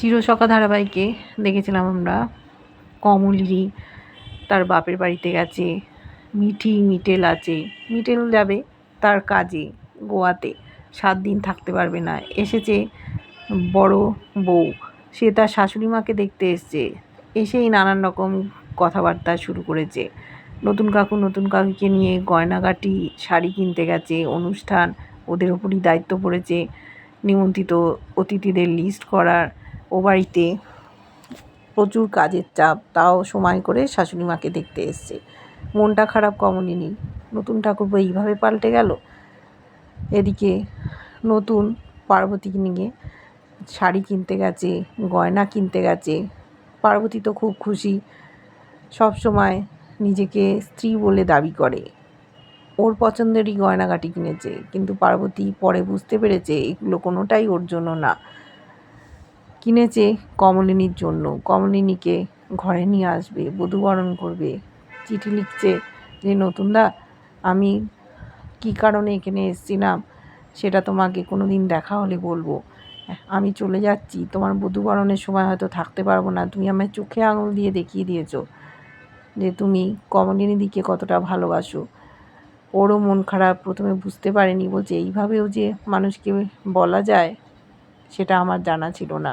চিরসখা ধারাবাহিকে দেখেছিলাম আমরা। কমলিরি তার বাপের বাড়িতে গেছে। মিঠি মিটেল আছে। মিটেল যাবে তার কাজে গোয়াতে। সাত দিন থাকতে পারবে না। এসেছে বড় বউ। সে তার শাশুড়ি মাকে দেখতে এসছে। এসেই নানান রকম কথাবার্তা শুরু করেছে। নতুন কাকু নতুন কাকুকে নিয়ে গয়নাগাটি, শাড়ি কিনতে গেছে, অনুষ্ঠান, ওদের ওপরই দায়িত্ব পড়েছে। নিমন্ত্রিত অতিথিদের লিস্ট করার ও বাড়িতে প্রচুর কাজের চাপ, তাও সময় করে শাশুড়ি মাকে দেখতে এসছে। মনটা খারাপ কমনই নেই। নতুন ঠাকুরপো এইভাবে পাল্টে গেল? এদিকে নতুন পার্বতীকে নিয়ে শাড়ি কিনতে গেছে, গয়না কিনতে গেছে। পার্বতী তো খুব খুশি। সব সময় নিজেকে স্ত্রী বলে দাবি করে। ওর পছন্দেরই গয়নাগাটি কিনেছে, কিন্তু পার্বতী পরে বুঝতে পেরেছে, এগুলো কোনোটাই ওর জন্য না। কিনেছে কমলিনীর জন্য। কমলিনীকে ঘরে নিয়ে আসবে, বধূবরণ করবে। চিঠি লিখছে যে, নতুনদা, আমি কী কারণে এখানে এসেছিলাম সেটা তোমাকে কোনো দিন দেখা হলে বলব। আমি চলে যাচ্ছি, তোমার বধূবরণের সময় হয়তো থাকতে পারব না। তুমি আমার চোখে আঙুল দিয়ে দেখিয়ে দিয়েছ যে, তুমি কমলিনী দিকে কতটা ভালোবাসো। ওরও মন খারাপ, প্রথমে বুঝতে পারেনি। বলছে, এইভাবেও যে মানুষকে বলা যায়, সেটা আমার জানা ছিল না।